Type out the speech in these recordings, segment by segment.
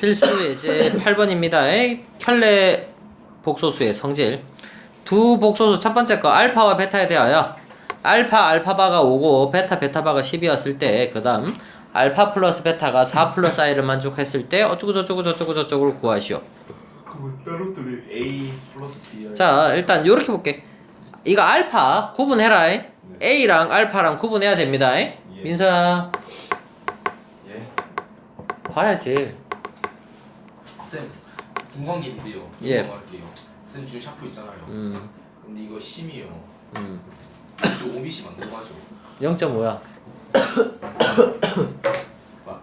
필수 예제 8번입니다. 켤레 복소수의 성질. 두 복소수 첫 번째 거 알파와 베타에 대하여 알파 알파바가 5고 베타 베타바가 10이었을 때 그다음 알파 플러스 베타가 4 플러스 i를 만족했을 때 어쩌고 저쩌고 저쩌고 저쩌고를 구하시오. 자, 일단 요렇게 볼게. 이거 알파 구분해라. A랑 알파랑 구분해야 됩니다. 민서야, 예? 봐야지. 쌤 있는데요. 예. 궁금할게요. 쌤 지금 샤프 있잖아요. 음, 근데 이거 심이에요. 음. 이거 OBC 만들고 하죠. 0.5야. 막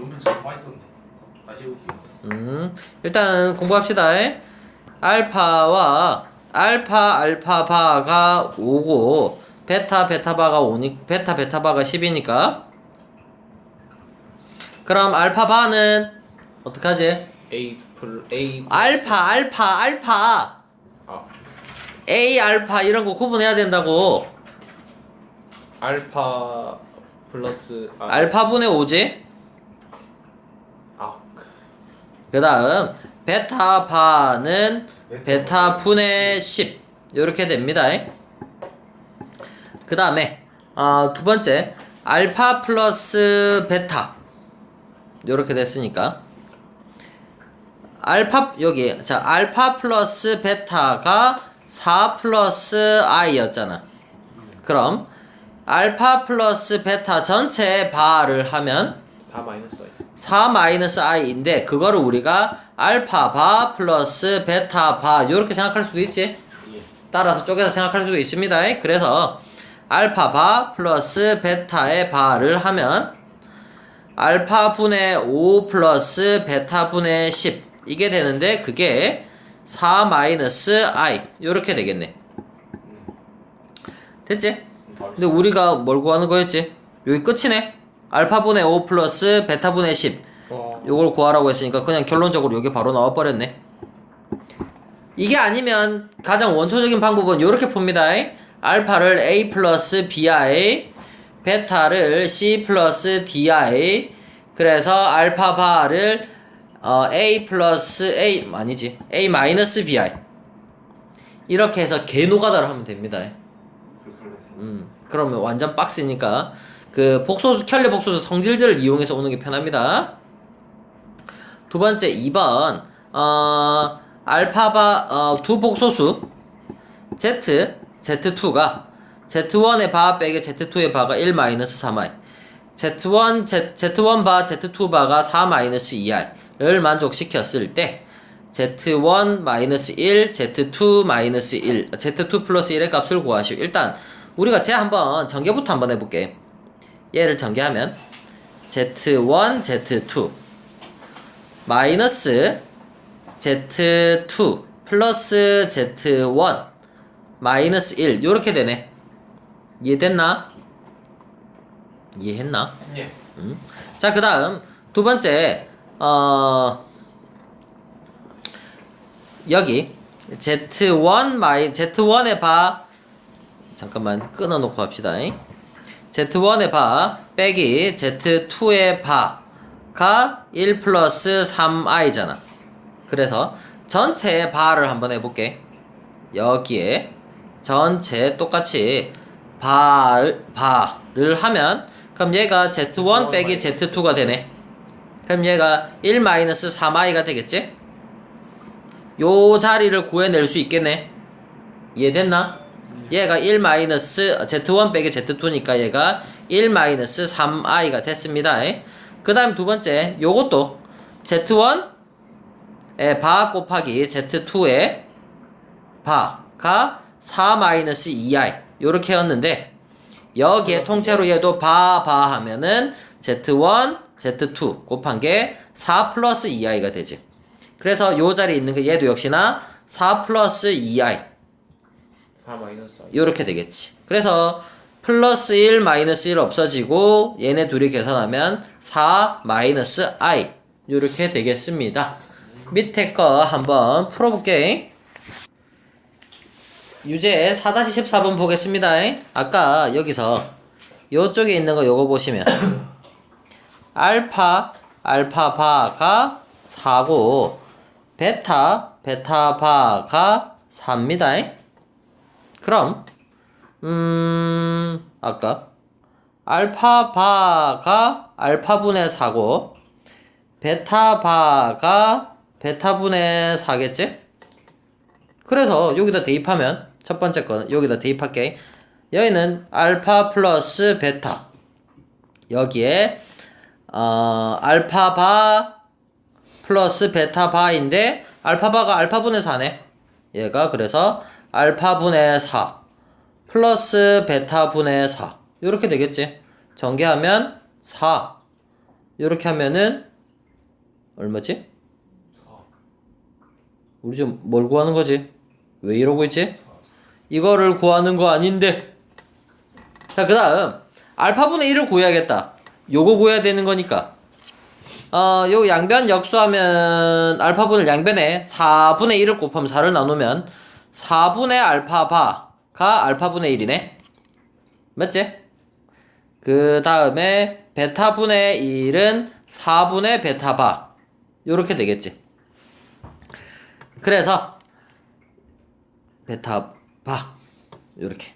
연필 잘 빠있던데 다시 해볼게요. 음, 일단 공부합시다. 알파와 알파 알파 바가 5고 베타 베타 바가 5니 베타 베타 바가 10이니까. 그럼 알파 바는 어떡하지? A 플 A 알파 알파 알파. 아. A 알파 이런 거 구분해야 된다고. 알파 플러스 아, 알파분의 5지? 아. 그 다음 베타 바는 베타분의 10 이렇게 됩니다. 그 다음에 어, 두 번째 알파 플러스 베타. 이렇게 됐으니까 알파 여기 자 알파 플러스 베타가 4 플러스 i였잖아. 그럼 알파 플러스 베타 전체 바를 하면 4 마이너스 I. 4 마이너스 i인데 그거를 우리가 알파 바 플러스 베타 바 이렇게 생각할 수도 있지. 예. 따라서 쪼개서 생각할 수도 있습니다. 그래서 알파 바 플러스 베타의 바를 하면 알파 분의 5 플러스 베타 분의 10 이게 되는데 그게 4 마이너스 i 이렇게 되겠네. 됐지? 근데 우리가 뭘 구하는 거였지? 여기 끝이네. 알파분의 5 플러스 베타분의 10와 요걸 구하라고 했으니까 그냥 결론적으로 여기 바로 나와버렸네. 이게 아니면 가장 원초적인 방법은 이렇게 풉니다. 알파를 A 플러스 BI 베타를 C 플러스 DI. 그래서 알파 바를 어, A 플러스 A 아니지. A 마이너스 BI 이렇게 해서 개노가다를 하면 됩니다. 음, 그러면 완전 빡세니까 그 복소수 켤레 복소수 성질들을 이용해서 오는 게 편합니다. 두 번째 2번 어 알파바 어 두 복소수. Z z2가 z1의 바 빼기 z2의 바가 1 마이너스 3i z1 z, z1 바 z2 바가 4 마이너스 2i 를 만족시켰을 때 z1 마이너스 1 z2 마이너스 1 z2 플러스 1의 값을 구하시오. 일단 우리가 제 한번 전개부터 한번 해볼게. 얘를 전개하면 z1 z2 마이너스 z2 플러스 z1 마이너스 1 요렇게 되네. 이해됐나? 이해했나? 예. 자, 그 다음, 두 번째, 어, 여기, Z1 마이, Z1의 바, 잠깐만, 끊어놓고 합시다. Z1의 바, 빼기 Z2의 바가 1 플러스 3i잖아. 그래서, 전체의 바를 한번 해볼게. 여기에, 전체 똑같이, 바를, 바를 하면, 그럼 얘가 Z1 빼기 Z2가 되네. 그럼 얘가 1 마이너스 3i가 되겠지? 요 자리를 구해낼 수 있겠네. 이해됐나? 얘가 1 마이너스 Z1 빼기 Z2니까 얘가 1 마이너스 3i가 됐습니다. 그 다음 두 번째, 요것도 Z1의 바 곱하기 Z2의 바가 4 마이너스 2i 요렇게 였는데 여기에 통째로 얘도 바, 바 하면은 Z1, Z2 곱한 게 4 플러스 2i가 되지. 그래서 요 자리에 있는 그 얘도 역시나 4 플러스 2i. 4 마이너스 I 요렇게 되겠지. 그래서 플러스 1, 마이너스 1 없어지고 얘네 둘이 계산하면 4 마이너스 i. 요렇게 되겠습니다. 밑에 거 한번 풀어볼게. 유제 4-14번 보겠습니다. 아까 여기서 요쪽에 있는 거 요거 보시면 알파 알파 바가 4고 베타 베타 바가 4입니다. 그럼 음 아까 알파 바가 알파분의 4고 베타 바가 베타분의 4겠지? 그래서 여기다 대입하면 첫 번째 거는 여기다 대입할게. 여기는 알파 플러스 베타. 여기에 어 알파 바 플러스 베타 바인데 알파 바가 알파분의 4네. 얘가 그래서 알파분의 4 플러스 베타분의 4 이렇게 되겠지. 전개하면 4 이렇게 하면은 얼마지? 우리 지금 뭘 구하는 거지? 왜 이러고 있지? 이거를 구하는 거 아닌데. 자, 그 다음. 알파분의 1을 구해야겠다. 요거 구해야 되는 거니까. 어, 요 양변 역수하면 알파분을 양변에 4분의 1을 곱하면 4를 나누면 4분의 알파바가 알파분의 1이네. 맞지? 그 다음에 베타분의 1은 4분의 베타바. 요렇게 되겠지. 그래서 베타바 요렇게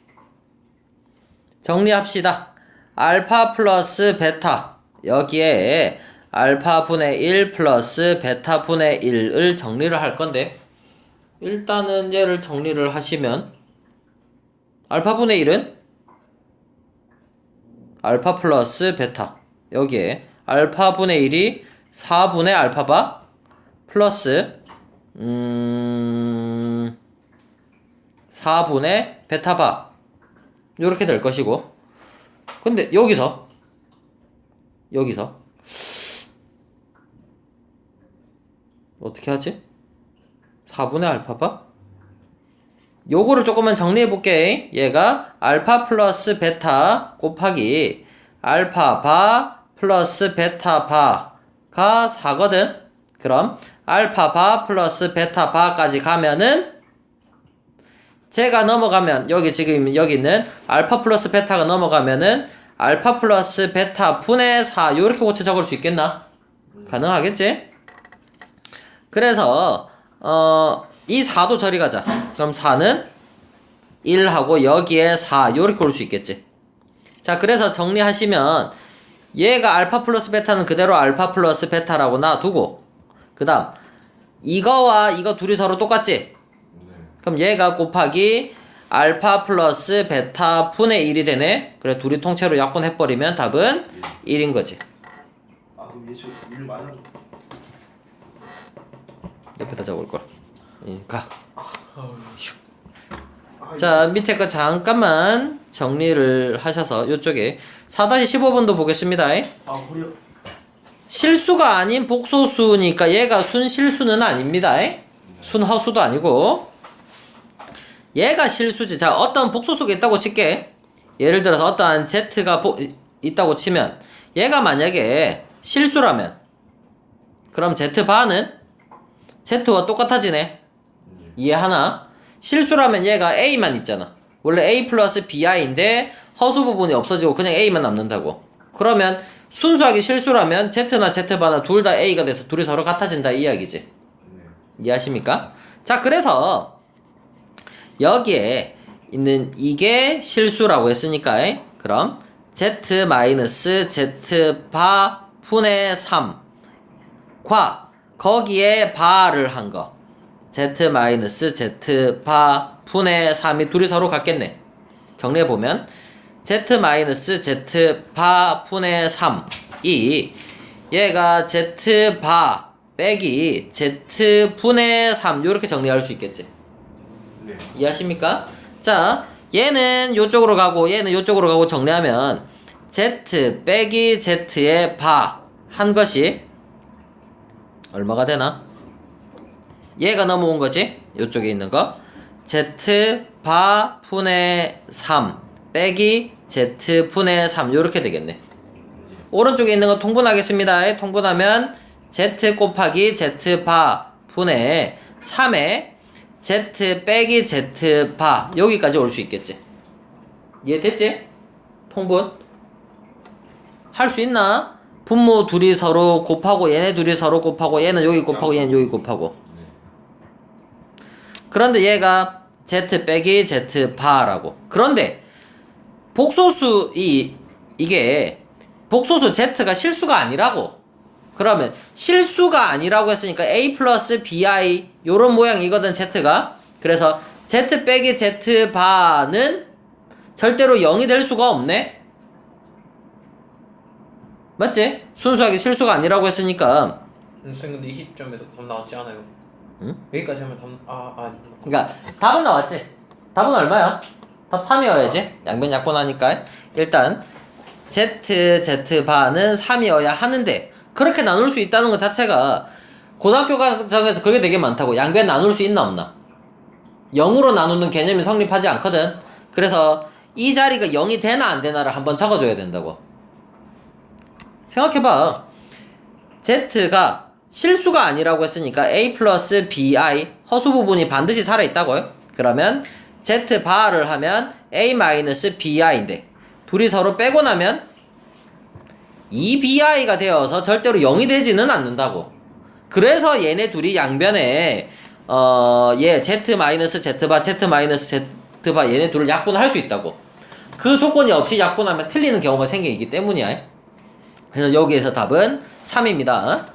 정리합시다. 알파 플러스 베타. 여기에 알파 분의 1 플러스 베타 분의 1을 정리를 할 건데 일단은 얘를 정리를 하시면 알파 분의 1은 알파 플러스 베타. 여기에 알파 분의 1이 4분의 알파바 플러스 음 4분의 베타바. 요렇게 될 것이고 근데 여기서 여기서 어떻게 하지? 4분의 알파바? 요거를 조금만 정리해 볼게. 얘가 알파 플러스 베타 곱하기 알파 바 플러스 베타 바가 4거든. 그럼 알파 바 플러스 베타 바까지 가면은 제가 넘어가면 여기 지금 여기 있는 알파 플러스 베타가 넘어가면은 알파 플러스 베타 분의 4 요렇게 고쳐 적을 수 있겠나? 가능하겠지? 그래서 어, 이 4도 저리 가자. 그럼 4는 1하고 여기에 4 요렇게 올 수 있겠지. 자, 그래서 정리하시면 얘가 알파 플러스 베타는 그대로 알파 플러스 베타라고 놔두고 그 다음 이거와 이거 둘이 서로 똑같지? 네. 그럼 얘가 곱하기 알파 플러스 베타 분의 1이 되네. 그래 둘이 통째로 약분해버리면 답은 1인 거지. 아 그럼 얘저 일 맞아도 옆에다 적을 걸. 그러니까. 슉. 자 밑에 거 잠깐만 정리를 하셔서 요쪽에 4-15번도 보겠습니다. 아 허리야 실수가 아닌 복소수니까 얘가 순실수는 아닙니다. 순허수도 아니고 얘가 실수지. 자 어떤 복소수가 있다고 칠게. 예를 들어서 어떠한 z가 보- 있다고 치면 얘가 만약에 실수라면 그럼 z바는 z와 똑같아지네. 이해하나? 실수라면 얘가 a만 있잖아. 원래 a 플러스 bi인데 허수 부분이 없어지고 그냥 a만 남는다고. 그러면 순수하게 실수라면 z나 z바나 둘 다 a가 돼서 둘이 서로 같아진다 이 이야기지. 네. 이해하십니까? 자, 그래서 여기에 있는 이게 실수라고 했으니까 그럼 z 마이너스 z 바 분의 3과 거기에 바를 한 거. z 마이너스 z 바 분의 3이 둘이 서로 같겠네. 정리해 보면 z 마이너스 z 바 분의 3이 얘가 z 바 빼기 z 분의 3 이렇게 정리할 수 있겠지. 네. 이해하십니까? 자, 얘는 요쪽으로 가고 얘는 요쪽으로 가고 정리하면 z 빼기 z의 바 한 것이 얼마가 되나? 얘가 넘어온 거지? 요쪽에 있는 거. z 바 분의 3 빼기 z 분의 3 요렇게 되겠네. 오른쪽에 있는 거 통분하겠습니다. 통분하면 z 곱하기 z 바 분의 3에 z 빼기 z 바 여기까지 올 수 있겠지. 이해됐지? 통분? 할 수 있나? 분모 둘이 서로 곱하고 얘네 둘이 서로 곱하고 얘는 여기 곱하고 얘는 여기 곱하고 그런데 얘가 z 빼기 z 바라고 그런데 복소수 이 이게 복소수 z가 실수가 아니라고 그러면 실수가 아니라고 했으니까 a 플러스 bi 요런 모양이거든 z가 그래서 z 빼기 z 바는 절대로 0이 될 수가 없네 맞지? 순수하게 실수가 아니라고 했으니까 음, 선생님 근데 이 시점에서 답 나왔지 않아요? 응? 여기까지 하면 답 아, 아. 그러니까 답은 나왔지. 답은 얼마야? 답 3이어야지. 양변 약분 하니까 일단 z z 바는 3이어야 하는데 그렇게 나눌 수 있다는 것 자체가 고등학교 과정에서 그게 되게 많다고 양변 나눌 수 있나 없나? 0으로 나누는 개념이 성립하지 않거든. 그래서 이 자리가 0이 되나 안 되나를 한번 적어줘야 된다고. 생각해봐. z가 실수가 아니라고 했으니까 a 플러스 bi 허수 부분이 반드시 살아있다고요. 그러면 z 바를 하면 a 마이너스 bi인데 둘이 서로 빼고 나면 2bi가 되어서 절대로 0이 되지는 않는다고. 그래서 얘네 둘이 양변에 어얘 z 마이너스 z 바 z 마이너스 z 바 얘네 둘을 약분할 수 있다고. 그 조건이 없이 약분하면 틀리는 경우가 생기기 때문이야. 그래서 여기에서 답은 3입니다.